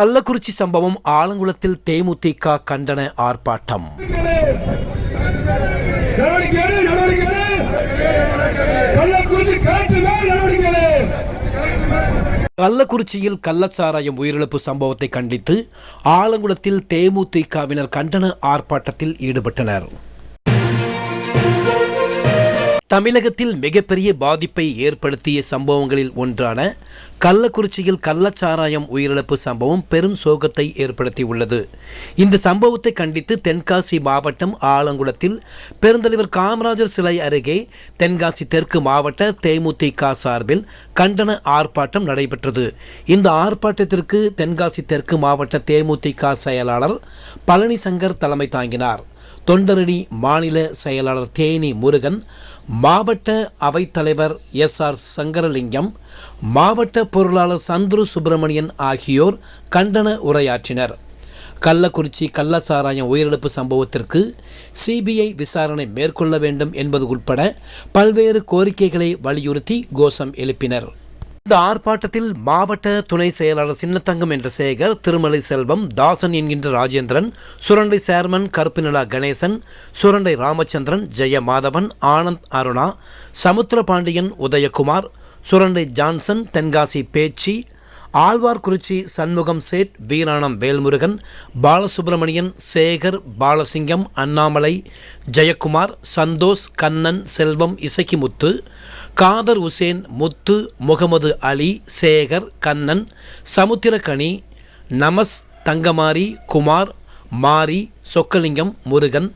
கள்ளக்குறிச்சி சம்பவம் ஆலங்குளத்தில் தேமுதிக கண்டன ஆர்ப்பாட்டம். கள்ளக்குறிச்சியில் கள்ளச்சாராயம் உயிரிழப்பு சம்பவத்தை கண்டித்து ஆலங்குளத்தில் தேமுதிகவினர் கண்டன ஆர்ப்பாட்டத்தில் ஈடுபட்டனர். தமிழகத்தில் மிகப்பெரிய பாதிப்பை ஏற்படுத்திய சம்பவங்களில் ஒன்றான கள்ளக்குறிச்சியில் கள்ளச்சாராயம் உயிரிழப்பு சம்பவம் பெரும் சோகத்தை ஏற்படுத்தியுள்ளது. இந்த சம்பவத்தை கண்டித்து தென்காசி மாவட்டம் ஆலங்குளத்தில் பெருந்தலைவர் காமராஜர் சிலை அருகே தென்காசி தெற்கு மாவட்ட தேமுதிக சார்பில் கண்டன ஆர்ப்பாட்டம் நடைபெற்றது. இந்த ஆர்ப்பாட்டத்திற்கு தென்காசி தெற்கு மாவட்ட தேமுதிக செயலாளர் பழனிசங்கர் தலைமை தாங்கினார். தொண்டரணி மாநில செயலாளர் தேனி முருகன் மாவட்ட அவைத்தலைவர் எஸ் ஆர் சங்கரலிங்கம் மாவட்ட பொருளாளர் சந்துரு சுப்பிரமணியன் ஆகியோர் கண்டன உரையாற்றினர். கள்ளக்குறிச்சி கள்ளசாராயம் உயிரிழப்பு சம்பவத்திற்கு சிபிஐ விசாரணை மேற்கொள்ள வேண்டும் என்பது உட்பட பல்வேறு கோரிக்கைகளை வலியுறுத்தி கோஷம் எழுப்பினர். இந்த ஆர்ப்பாட்டத்தில் மாவட்ட துணை செயலாளர் சின்னத்தங்கம் என்ற சேகர் திருமலை செல்வம் தாசன் என்கின்ற ராஜேந்திரன் சுரண்டை சேர்மன் கருப்பினலா கணேசன் சுரண்டை ராமச்சந்திரன் ஜெய மாதவன் ஆனந்த் அருணா சமுத்திரபாண்டியன் உதயகுமார் சுரண்டை ஜான்சன் தென்காசி பேச்சி ஆழ்வார்குறிச்சி சண்முகம் சேட் வீராணம் வேல்முருகன் பாலசுப்பிரமணியன் சேகர் பாலசிங்கம் அண்ணாமலை ஜெயக்குமார் சந்தோஷ் கண்ணன் செல்வம் இசக்கிமுத்து காதர் உசேன் முத்து முகமது அலி சேகர் கண்ணன் சமுத்திரக்கனி நமஸ் தங்கமாரி குமார் மாரி சொக்கலிங்கம் முருகன்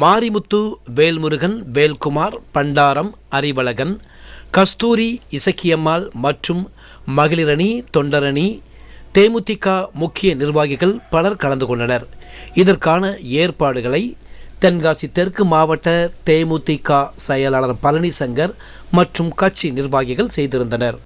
மாரிமுத்து வேல்முருகன் வேல்குமார் பண்டாரம் அறிவழகன் கஸ்தூரி இசக்கியம்மாள் மற்றும் மகளிரணி தொண்டரணி தேமுதிக முக்கிய நிர்வாகிகள் பலர் கலந்து கொண்டனர். இதற்கான ஏற்பாடுகளை தென்காசி தெற்கு மாவட்ட தேமுதிக செயலாளர் பழனிசங்கர் மற்றும் கட்சி நிர்வாகிகள் செய்திருந்தனர்.